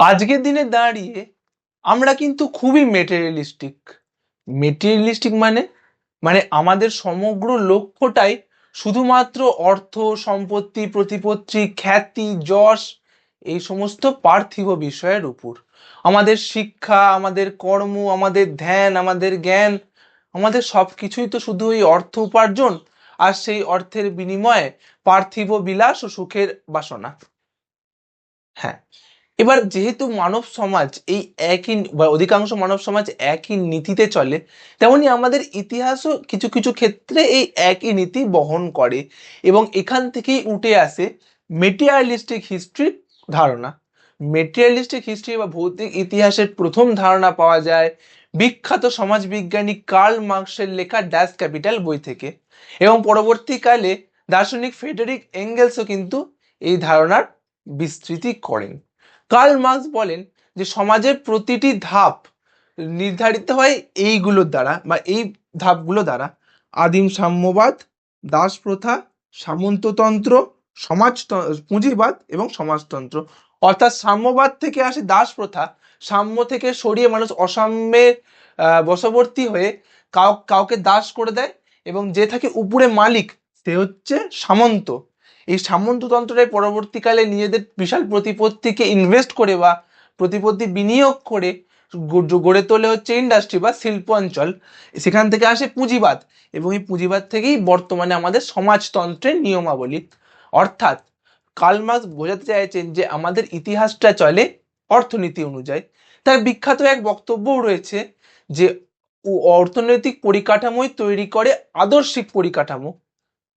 আজকের দিনে দাঁড়িয়ে আমরা কিন্তু খুবই মেটেরিয়ালিস্টিক মেটেরিয়ালিস্টিক মানে মানে আমাদের সমগ্র লক্ষ্যটাই শুধুমাত্র অর্থ, সম্পত্তি, প্রতিপত্তি, খ্যাতি, যশ, এই সমস্ত পার্থিব বিষয়ের উপর। আমাদের শিক্ষা, আমাদের কর্ম, আমাদের ধ্যান, আমাদের জ্ঞান, আমাদের সব কিছুই তো শুধু ওই অর্থ উপার্জন আর সেই অর্থের বিনিময়ে পার্থিব বিলাস ও সুখের বাসনা। হ্যাঁ এবার যেহেতু মানব সমাজ এই একই বা অধিকাংশ মানব সমাজ একই নীতিতে চলে, তেমনি আমাদের ইতিহাসও কিছু কিছু ক্ষেত্রে এই একই নীতি বহন করে এবং এখান থেকেই উঠে আসে মেটেরিয়ালিস্টিক হিস্ট্রির ধারণা। মেটেরিয়ালিস্টিক হিস্ট্রি বা ভৌতিক ইতিহাসের প্রথম ধারণা পাওয়া যায় বিখ্যাত সমাজবিজ্ঞানী কার্ল মার্কসের লেখা ড্যাশ ক্যাপিটাল বই থেকে এবং পরবর্তীকালে দার্শনিক ফেডেরিক এঙ্গেলসও কিন্তু এই ধারণার বিস্তৃতি করেন। কার্ল মার্কস বলেন যে সমাজের প্রতিটি ধাপ নির্ধারিত হয় এইগুলোর দ্বারা বা এই ধাপগুলো দ্বারা। আদিম সাম্যবাদ দাস প্রথা সামন্ততন্ত্র সমাজ পুঁজিবাদ এবং সমাজতন্ত্র। অর্থাৎ সাম্যবাদ থেকে আসে দাস প্রথা সাম্য থেকে সরিয়ে মানুষ অসাম্যে আহ, বশবর্তী হয়ে কাউ কাউকে দাস করে দেয় এবং যে থাকে উপরে মালিক সে হচ্ছে সামন্ত। এই সামন্ততন্ত্রের পরবর্তীকালে নিজেদের বিশাল প্রতিপত্তিকে ইনভেস্ট করে বা প্রতিপত্তি বিনিয়োগ করে গড়ে তোলে হচ্ছে ইন্ডাস্ট্রি বা শিল্প অঞ্চল। সেখান থেকে আসে পুঁজিবাদ এবং এই পুঁজিবাদ থেকেই বর্তমানে আমাদের সমাজতন্ত্রের নিয়মাবলী। অর্থাৎ কার্ল মার্কস বোঝাতে চাইছেন যে আমাদের ইতিহাসটা চলে অর্থনীতি অনুযায়ী। তার বিখ্যাত এক বক্তব্যও রয়েছে যে অর্থনৈতিক পরিকাঠামোই তৈরি করে আদর্শিক পরিকাঠামো।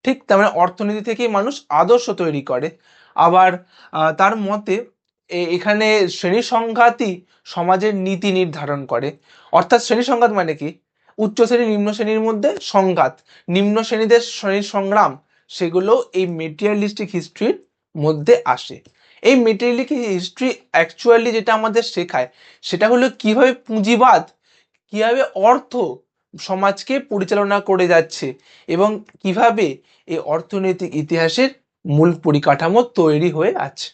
ঠিক তার মানে অর্থনীতি থেকেই মানুষ আদর্শ তৈরি করে। আবার তার মতে এখানে শ্রেণি সংঘাতই সমাজের নীতি নির্ধারণ করে। অর্থাৎ শ্রেণি সংঘাত মানে কি? উচ্চ শ্রেণি, নিম্ন শ্রেণির মধ্যে সংঘাত। নিম্ন শ্রেণীদের শ্রেণির সংগ্রাম, সেগুলো এই মেটেরিয়ালিস্টিক হিস্ট্রির মধ্যে আসে। এই মেটেরিয়ালিস্টিক হিস্ট্রি অ্যাকচুয়ালি যেটা আমাদের শেখায়, সেটা হলো কীভাবে পুঁজিবাদ, কীভাবে অর্থ সমাজকে পরিচালনা করে যাচ্ছে এবং কীভাবে এই অর্থনৈতিক ইতিহাসের মূল পরিকাঠামো তৈরি হয়ে আছে।